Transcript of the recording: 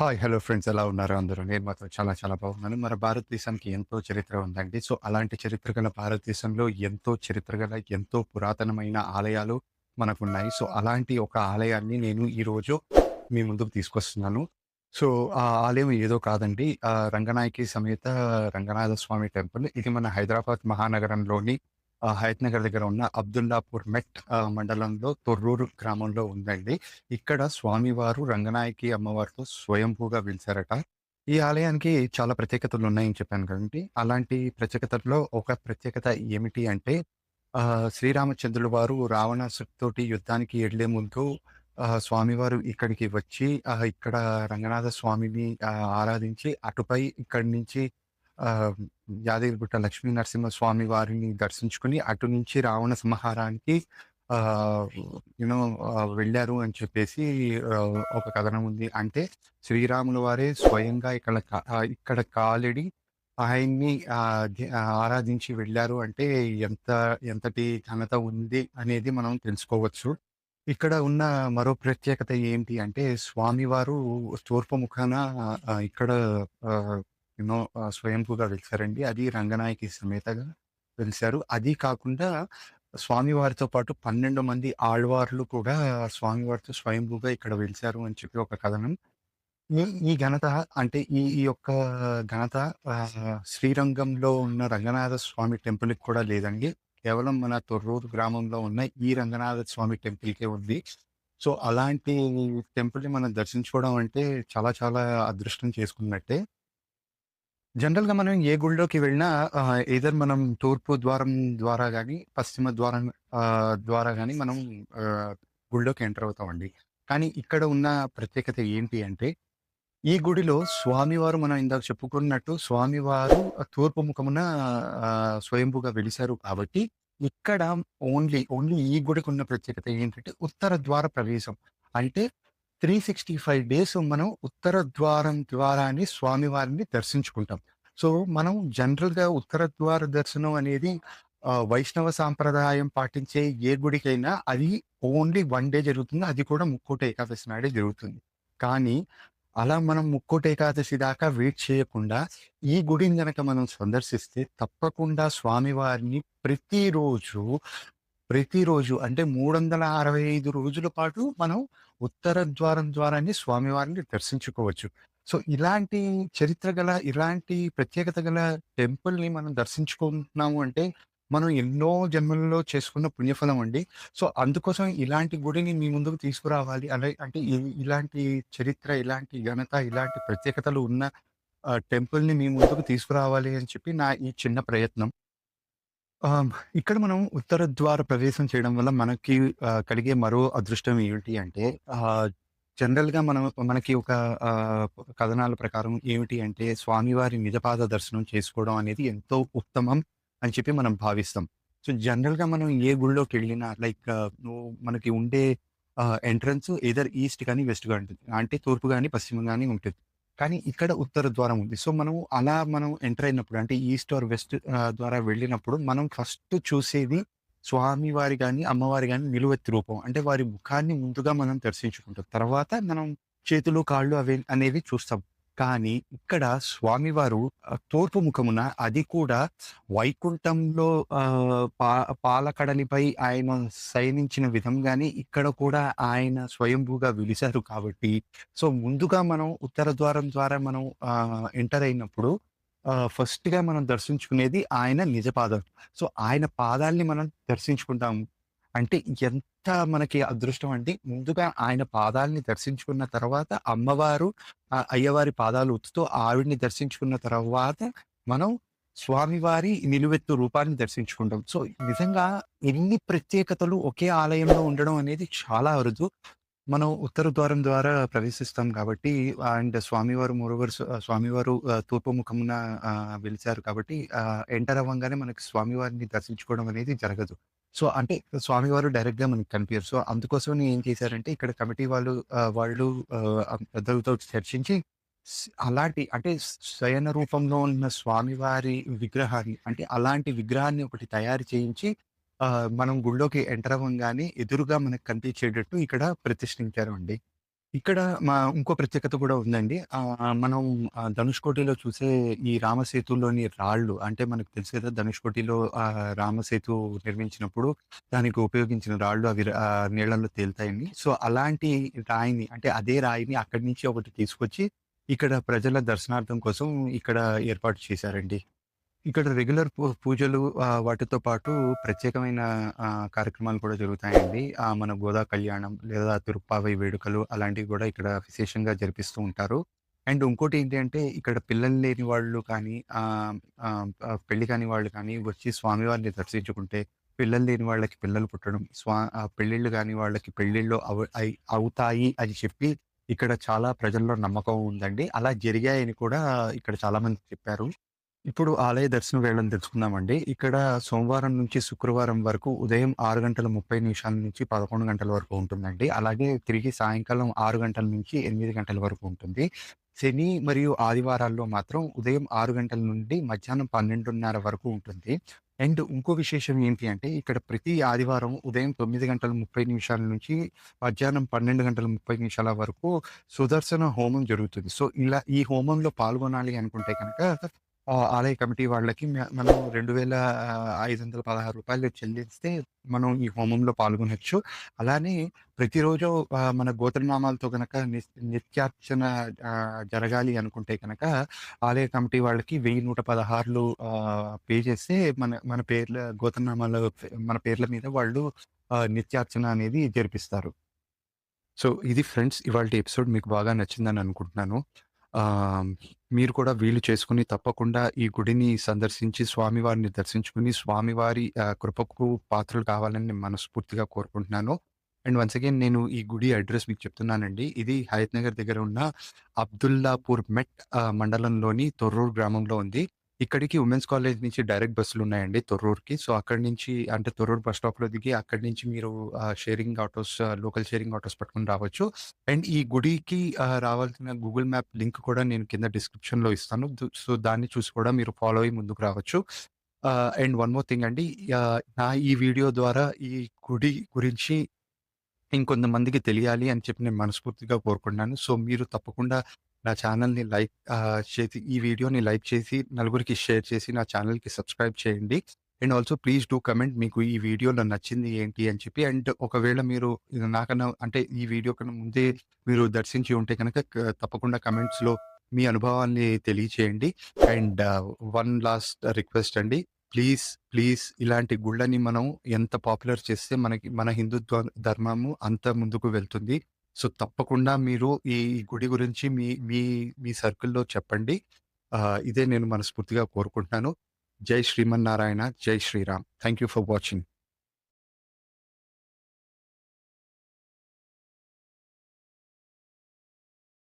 Hi! Hello friends ఎలా ఉన్నారు అందరూ? నేను మాత్రం చాలా చాలా బాగున్నాను. మన భారతదేశానికి ఎంతో చరిత్ర ఉందండి. సో, అలాంటి చరిత్ర గల భారతదేశంలో ఎంతో చరిత్ర గల, ఎంతో పురాతనమైన ఆలయాలు మనకున్నాయి. సో, అలాంటి ఒక ఆలయాన్ని నేను ఈరోజు మీ ముందుకు తీసుకొస్తున్నాను. సో, ఆ ఆలయం ఏదో కాదండి. రంగనాయకి సమేత రంగనాథ స్వామి టెంపుల్. ఇది మన హైదరాబాద్ మహానగరంలోని హయత్ నగర్ దగ్గర ఉన్న అబ్దుల్లాపూర్ మెట్ మండలంలో తొర్రూరు గ్రామంలో ఉందండి. ఇక్కడ స్వామివారు రంగనాయకి అమ్మవారితో స్వయంభూగా వెలిసారట. ఈ ఆలయానికి చాలా ప్రత్యేకతలు ఉన్నాయని చెప్పాను కదండీ! అలాంటి ప్రత్యేకతల్లో ఒక ప్రత్యేకత ఏమిటి అంటే శ్రీరామచంద్రుడు శ్రీరామచంద్రుల వారు రావణాసుడితోటి యుద్ధానికి వెళ్ళే ముందు స్వామివారు ఇక్కడికి వచ్చి ఇక్కడ రంగనాథ స్వామిని ఆరాధించి అటుపై ఇక్కడి నుంచి యాదగిరిగుట్ట లక్ష్మీ నరసింహస్వామి వారిని దర్శించుకొని అటు నుంచి రావణ సంహారానికి ఆహ్, యూ అని చెప్పేసి ఒక కథనం ఉంది. అంటే శ్రీరాముల వారే స్వయంగా ఇక్కడ ఇక్కడ కాలిడి ఆయన్ని ఆరాధించి వెళ్ళారు అంటే ఎంత ఎంతటి ఘనత ఉంది అనేది మనం తెలుసుకోవచ్చు. ఇక్కడ ఉన్న మరో ప్రత్యేకత ఏంటి అంటే స్వామివారు తూర్పు ముఖాన ఇక్కడ ఆహ్, స్వయంపుగా వెలిసారండి. అది రంగనాయకి సమేతగా వెలిసారు. అది కాకుండా స్వామివారితో పాటు 12 మంది ఆళ్వార్లు కూడా స్వామివారితో స్వయంభూగా ఇక్కడ వెలిసారు అని చెప్పి ఒక కథనం. ఈ ఈ ఘనత అంటే ఈ ఈ యొక్క ఘనత శ్రీరంగంలో ఉన్న రంగనాథ స్వామి టెంపుల్‌కి కూడా లేదండి. కేవలం మన తొర్రూరు గ్రామంలో ఉన్న ఈ రంగనాథ స్వామి టెంపుల్‌కే ఉంది. సో, అలాంటి టెంపుల్‌ని మనం దర్శించుకోవడం అంటే చాలా చాలా అదృష్టం చేసుకున్నట్టే. జనరల్‌గా మనం ఏ గుడిలోకి వెళ్ళినా ఏదర్ మనం తూర్పు ద్వారం ద్వారా కానీ పశ్చిమ ద్వారం ద్వారా కానీ మనం గుళ్ళోకి గుడిలోకి ఎంటర్ అవుతామండి. కానీ ఇక్కడ ఉన్న ప్రత్యేకత ఏంటి అంటే, ఈ గుడిలో స్వామివారు మనం ఇందాక చెప్పుకున్నట్టు స్వామివారు తూర్పు ముఖమున ఆహ్, స్వయంభూగా వెలిసారు కాబట్టి, ఇక్కడ ఓన్లీ, ఓన్లీ ఈ గుడికి ఉన్న ప్రత్యేకత ఏంటంటే ఉత్తర ద్వార ప్రవేశం. అంటే 365 డేస్ మనం ఉత్తర ద్వారం ద్వారానే స్వామివారిని దర్శించుకుంటాం. సో, మనం జనరల్‌గా ఉత్తర ద్వార దర్శనం అనేది వైష్ణవ సాంప్రదాయం పాటించే ఏ గుడికైనా అది ఓన్లీ వన్ డే జరుగుతుంది. అది కూడా ముక్కోట ఏకాదశి నాడే జరుగుతుంది. కానీ అలా మనం ముక్కోట ఏకాదశి దాకా వెయిట్ చేయకుండా ఈ గుడిని కనుక మనం సందర్శిస్తే తప్పకుండా స్వామివారిని ప్రతిరోజు, ప్రతిరోజు అంటే 365 రోజుల పాటు మనం ఉత్తర ద్వారం ద్వారానే స్వామివారిని దర్శించుకోవచ్చు. సో, ఇలాంటి చరిత్ర గల, ఇలాంటి ప్రత్యేకత గల టెంపుల్‌ని మనం దర్శించుకుంటున్నాము అంటే, మనం ఎన్నో జన్మలలో చేసుకున్న పుణ్యఫలం అండి. సో, అందుకోసం ఇలాంటి గుడిని మీ ముందుకు తీసుకురావాలి. అలా అంటే ఇలాంటి చరిత్ర, ఇలాంటి ఘనత, ఇలాంటి ప్రత్యేకతలు ఉన్న టెంపుల్‌ని మీ ముందుకు తీసుకురావాలి అని చెప్పి నా ఈ చిన్న ప్రయత్నం. ఇక్కడ మనం ఉత్తర ద్వార ప్రవేశం చేయడం వల్ల మనకి ఆహ్, కలిగే మరో అదృష్టం ఏమిటి అంటే ఆహ్, జనరల్‌గా మనం మనకి ఒక ఆహ్, కథనాల ప్రకారం ఏమిటి అంటే స్వామివారి నిజపాద దర్శనం చేసుకోవడం అనేది ఎంతో ఉత్తమం అని చెప్పి మనం భావిస్తాం. సో, జనరల్‌గా మనం ఏ గుడిలోకెళ్ళినా లైక్ నువ్వు మనకి ఉండే ఆహ్, ఎంట్రన్స్ ఎయిదర్ ఈస్ట్ గాని, వెస్ట్ గాని ఉంటుంది. అంటే తూర్పు గాని, పశ్చిమం గాని ఉంటుంది. కానీ ఇక్కడ ఉత్తర ద్వారం ఉంది. సో, మనం అలా మనం ఎంటర్ అయినప్పుడు అంటే ఈస్ట్ ఆర్ వెస్ట్ ద్వారా వెళ్ళినప్పుడు మనం ఫస్ట్ చూసేది స్వామివారి కానీ అమ్మవారి కానీ నిలువెత్తి రూపం. అంటే వారి ముఖాన్ని ముందుగా మనం దర్శించుకుంటాం. తర్వాత మనం చేతులు, కాళ్ళు అవి అనేవి చూస్తాం. కానీ ఇక్కడ స్వామివారు తూర్పు ముఖమున అది కూడా వైకుంఠంలో పా పాలకడలిపై ఆయన శయనించిన విధంగానే ఇక్కడ కూడా ఆయన స్వయంభూగా వెలిసారు కాబట్టి, సో, ముందుగా మనం ఉత్తర ద్వారం ద్వారా మనం ఎంటర్ అయినప్పుడు ఫస్ట్‌గా మనం దర్శించుకునేది ఆయన నిజపాదం సో, ఆయన పాదాల్ని మనం దర్శించుకుంటాము. అంటే ఎంత మనకి అదృష్టం అంటే ముందుగా ఆయన పాదాల్ని దర్శించుకున్న తర్వాత అమ్మవారు అయ్యవారి పాదాలు ఉత్తుతో ఆవిడ్ని దర్శించుకున్న తర్వాత మనం స్వామివారి నిలువెత్తు రూపాన్ని దర్శించుకుంటాం. సో, నిజంగా ఎన్ని ప్రత్యేకతలు ఒకే ఆలయంలో ఉండడం అనేది చాలా అరుదు. మనం ఉత్తర ద్వారం ద్వారా ప్రవేశిస్తాం కాబట్టి అండ్ స్వామివారు మూరవరు స్వామివారు తూర్పు ముఖమున వెలిచారు కాబట్టి ఎంటర్ అవ్వంగానే మనకి స్వామివారిని దర్శించుకోవడం అనేది జరగదు. సో, అంటే స్వామివారు డైరెక్ట్‌గా మనకు కనిపియరు. సో, అందుకోసమని ఏం చేశారంటే ఇక్కడ కమిటీ వాళ్ళు వాళ్ళు పెద్దలతో చర్చించి అలాంటి అంటే శయన రూపంలో ఉన్న స్వామివారి విగ్రహాన్ని అంటే అలాంటి విగ్రహాన్ని ఒకటి తయారు చేయించి మనం గుడిలోకి ఎంటర్ అవ్వంగానే ఎదురుగా మనకు కనిపించేటట్టు ఇక్కడ ప్రతిష్ఠించారు అండి. ఇక్కడ మా ఇంకో ప్రత్యేకత కూడా ఉందండి. ఆహ్, మనం ఆహ్, ధనుష్కోటిలో చూసే ఈ రామసేతులోని రాళ్ళు అంటే మనకు తెలుసు కదా! ధనుష్కోటిలో ఆహ్, రామసేతు నిర్మించినప్పుడు దానికి ఉపయోగించిన రాళ్ళు అవి ఆహ్, నీళ్ళలో తేలుతాయని. సో, అలాంటి రాయిని అంటే అదే రాయిని అక్కడి నుంచి ఒకటి తీసుకొచ్చి ఇక్కడ ప్రజల దర్శనార్థం కోసం ఇక్కడ ఏర్పాటు చేశారండి. ఇక్కడ రెగ్యులర్ పూ పూజలు వాటితో పాటు ప్రత్యేకమైన కార్యక్రమాలు కూడా జరుగుతాయండి. మన గోదా కళ్యాణం లేదా తిరుప్పావై వేడుకలు అలాంటివి కూడా ఇక్కడ విశేషంగా జరిపిస్తూ ఉంటారు. అండ్ ఇంకోటి ఏంటి అంటే ఇక్కడ పిల్లలు లేని వాళ్ళు కానీ పెళ్ళి కాని వాళ్ళు కానీ వచ్చి స్వామివారిని దర్శించుకుంటే పిల్లలు లేని వాళ్ళకి పిల్లలు పుట్టడం, స్వా పెళ్ళిళ్ళు కాని వాళ్ళకి పెళ్ళిళ్ళు అవ అవుతాయి అని చెప్పి ఇక్కడ చాలా ప్రజల్లో నమ్మకం ఉందండి. అలా జరిగాయని కూడా ఇక్కడ చాలామంది చెప్పారు. ఇప్పుడు ఆలయ దర్శన వేళను తెలుసుకుందామండి. ఇక్కడ సోమవారం నుంచి శుక్రవారం వరకు ఉదయం ఆరు గంటల 30 నిమిషాల నుంచి 11 గంటల వరకు ఉంటుందండి. అలాగే తిరిగి సాయంకాలం ఆరు గంటల నుంచి ఎనిమిది గంటల వరకు ఉంటుంది. శని మరియు ఆదివారాల్లో మాత్రం ఉదయం ఆరు గంటల నుండి మధ్యాహ్నం 12:30 వరకు ఉంటుంది. అండ్ ఇంకో విశేషం ఏంటి అంటే ఇక్కడ ప్రతి ఆదివారం ఉదయం తొమ్మిది గంటల 30 నిమిషాల నుంచి మధ్యాహ్నం 12 గంటల 30 నిమిషాల వరకు సుదర్శన హోమం జరుగుతుంది. సో, ఇలా ఈ హోమంలో పాల్గొనాలి అనుకుంటే కనుక ఆలయ కమిటీ వాళ్ళకి మనం రెండు వేల ఐదు వందల పదహారు రూపాయలు చెల్లిస్తే మనం ఈ హోమంలో పాల్గొనవచ్చు అలానే ప్రతిరోజు మన గోత్రనామాలతో కనుక ని నిత్యార్చన జరగాలి అనుకుంటే కనుక ఆలయ కమిటీ వాళ్ళకి వెయ్యి నూట పదహారులు పే చేస్తే మన మన పేర్ల గోత్రనామాల మన పేర్ల మీద వాళ్ళు నిత్యార్చన అనేది జరిపిస్తారు. సో, ఇది ఫ్రెండ్స్ ఇవాళ ఎపిసోడ్ మీకు బాగా నచ్చిందని అనుకుంటున్నాను. మీరు కూడా వీలు చేసుకొని తప్పకుండా ఈ గుడిని సందర్శించి స్వామివారిని దర్శించుకుని స్వామివారి కృపకు పాత్రలు కావాలని నేను మనస్ఫూర్తిగా కోరుకుంటున్నాను. అండ్ వన్స్ అగైన్ నేను ఈ గుడి అడ్రెస్ మీకు చెప్తున్నానండి. ఇది హయత్‌నగర్ దగ్గర ఉన్న అబ్దుల్లాపూర్ మెట్ ఆహ్, మండలంలోని తొర్రూరు గ్రామంలో ఉంది. ఇక్కడికి ఉమెన్స్ కాలేజ్ నుంచి డైరెక్ట్ బస్సులున్నాయండి తొర్రూరుకి. సో, అక్కడి నుంచి అంటే తొర్రూరు బస్ స్టాప్‌లో దిగి అక్కడి నుంచి మీరు sharing autos local sharing autos పట్టుకుని రావచ్చు. అండ్ ఈ గుడికి రావాల్సిన గూగుల్ మ్యాప్ లింక్ కూడా నేను కింద డిస్క్రిప్షన్‌లో ఇస్తాను. సో, దాన్ని చూసి కూడా మీరు ఫాలో అయ్యి ముందుకు రావచ్చు. అండ్ వన్ మోర్ థింగ్ అండి. నా ఈ వీడియో ద్వారా ఈ గుడి గురించి ఇంకొంతమందికి తెలియాలి అని చెప్పి నేను మనస్ఫూర్తిగా కోరుకుంటున్నాను. సో, మీరు తప్పకుండా నా ఛానల్ని లైక్ ఆహ్, చేసి ఈ వీడియోని లైక్ చేసి నలుగురికి షేర్ చేసి నా ఛానల్కి సబ్స్క్రైబ్ చేయండి. And also please do comment మీకు ఈ వీడియోలో నచ్చింది ఏంటి అని చెప్పి. అండ్ ఒకవేళ మీరు నాకన్నా అంటే ఈ వీడియో కన్నా ముందే మీరు దర్శించి ఉంటే కనుక క తప్పకుండా కమెంట్స్‌లో మీ అనుభవాన్ని తెలియచేయండి. అండ్ వన్ లాస్ట్ రిక్వెస్ట్ అండి. ప్లీజ్, ప్లీజ్ ఇలాంటి గుళ్ళని మనం ఎంత పాపులర్ చేస్తే మనకి మన హిందుత్వ ధర్మము అంత ముందుకు వెళ్తుంది. సో, తప్పకుండా మీరు ఈ గుడి గురించి మీ మీ మీ సర్కిల్‌లో చెప్పండి. ఆహ్, ఇదే నేను మనస్ఫూర్తిగా కోరుకుంటున్నాను. జై శ్రీమన్నారాయణ. జై Shri Ram. Thank you for watching.